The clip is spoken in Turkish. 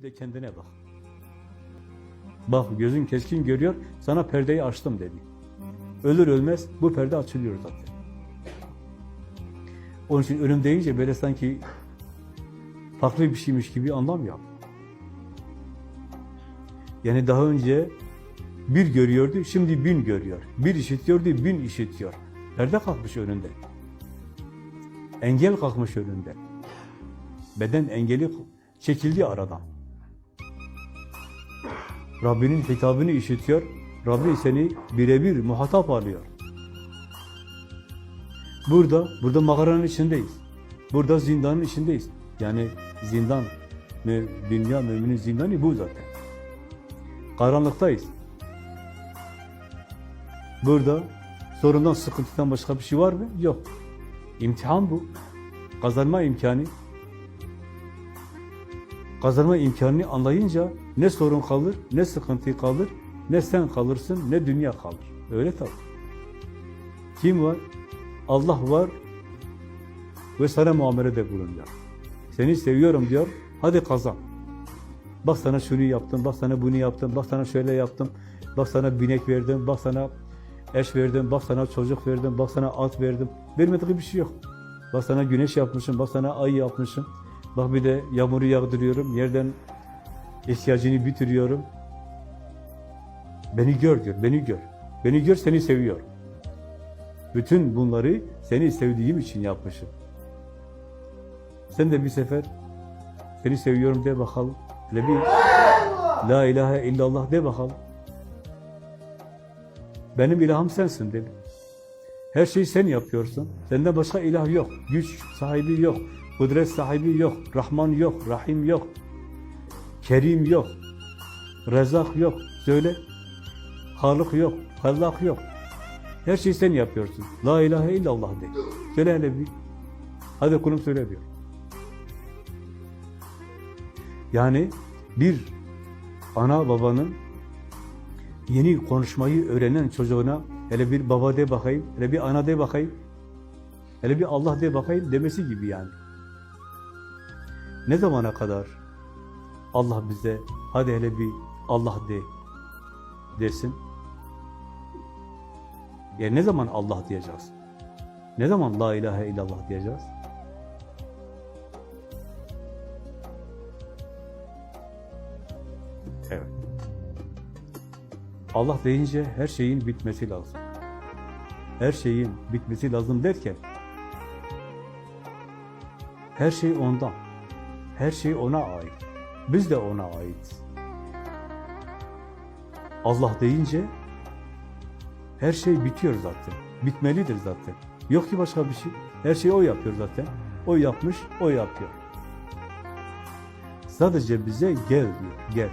Bir de kendine bak. Bak gözün keskin görüyor, sana perdeyi açtım dedi. Ölür ölmez bu perde açılıyor zaten. Onun için ölüm deyince böyle sanki farklı bir şeymiş gibi anlamıyor. Yani daha önce bir görüyordu, şimdi bin görüyor. Bir işitiyordu, bin işitiyor. Perde kalkmış önünde. Engel kalkmış önünde. Beden engeli çekildi aradan. Rabbinin hitabını işitiyor. Rabbi seni birebir muhatap alıyor. Burada, burada mağaranın içindeyiz. Burada zindanın içindeyiz. Yani zindan, mü- dünya müminin zindanı bu zaten. Karanlıktayız. Burada sorundan, sıkıntıdan başka bir şey var mı? Yok. İmtihan bu. Kazanma imkanı. Kazanma imkanını anlayınca ne sorun kalır, ne sıkıntı kalır, ne sen kalırsın, ne dünya kalır. Öyle tabii. Kim var? Allah var ve sana muamelede bulunuyor. Seni seviyorum diyor, hadi kazan. Bak sana şunu yaptım, bak sana bunu yaptım, bak sana şöyle yaptım, bak sana binek verdim, bak sana eş verdim, bak sana çocuk verdim, bak sana at verdim. Vermediği bir şey yok. Bak sana güneş yapmışım, bak sana ay yapmışım. Bak bir de yağmuru yağdırıyorum, yerden ihtiyacını bitiriyorum. Beni gör diyor, beni gör. Beni gör, seni seviyorum. Bütün bunları seni sevdiğim için yapmışım. Sen de bir sefer seni seviyorum de bakalım. Hele bir La ilahe illallah de bakalım. Benim ilahım sensin dedi. Her şeyi sen yapıyorsun. Senden başka ilah yok. Güç sahibi yok. Kudret sahibi yok. Rahman yok. Rahim yok. Kerim yok. Rezak yok. Söyle. Halık yok. Hallak yok. Her şeyi sen yapıyorsun. La ilahe illallah de. Söyle hele bir. Hadi kulum söyle diyor. Yani bir ana babanın yeni konuşmayı öğrenen çocuğuna hele bir baba de bakayım, hele bir ana de bakayım, hele bir Allah de bakayım demesi gibi yani. Ne zamana kadar Allah bize hadi hele bir Allah de desin? Ya ne zaman Allah diyeceğiz? Ne zaman la ilahe illallah diyeceğiz? Evet. Allah deyince her şeyin bitmesi lazım. Her şeyin bitmesi lazım derken her şey ondan. Her şey ona ait. Biz de ona aitiz. Allah deyince her şey bitiyor zaten. Bitmelidir zaten. Yok ki başka bir şey. Her şeyi o yapıyor zaten. O yapmış, o yapıyor. Sadece bize gel diyor, gel.